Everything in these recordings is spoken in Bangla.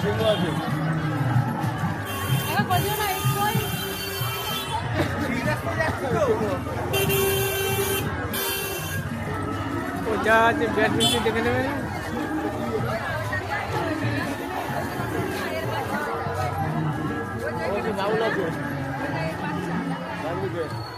সিংহ আছে ও যা আছে ব্যাডমিন্টন দেখে নেবে। যে আছে।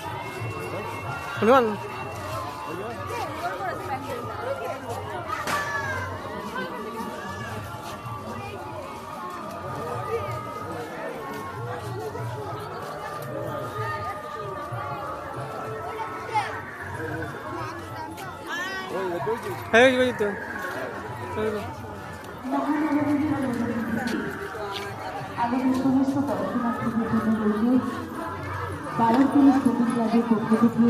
হনুমান হ্যাঁ ওই তো। আমাদের সমস্ত রইল বারো পুলিশ ক্লাবের পক্ষ থেকে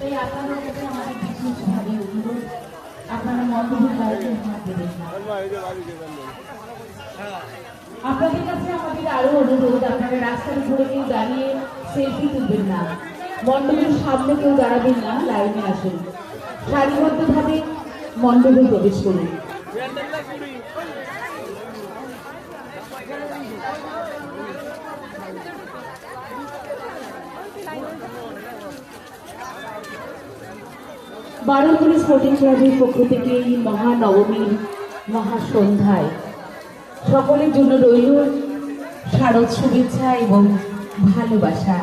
তাই আপনাদের কাছে আমাদের বিশেষভাবে আরও অনুরোধ, আপনারা রাস্তার উপরে কেউ দাঁড়িয়ে সেলফি তুলবেন না। মণ্ডপের সামনে কেউ দাঁড়াবেন না, লাইনে আসুন। সারিবদ্ধভাবে মণ্ডপে প্রবেশ করুন। বারোগুড়ি স্পোর্টিং ক্লাবের পক্ষ থেকে এই মহানবমীর মহাসন্ধ্যায় সকলের জন্য রইল শারদ শুভেচ্ছা এবং ভালোবাসা।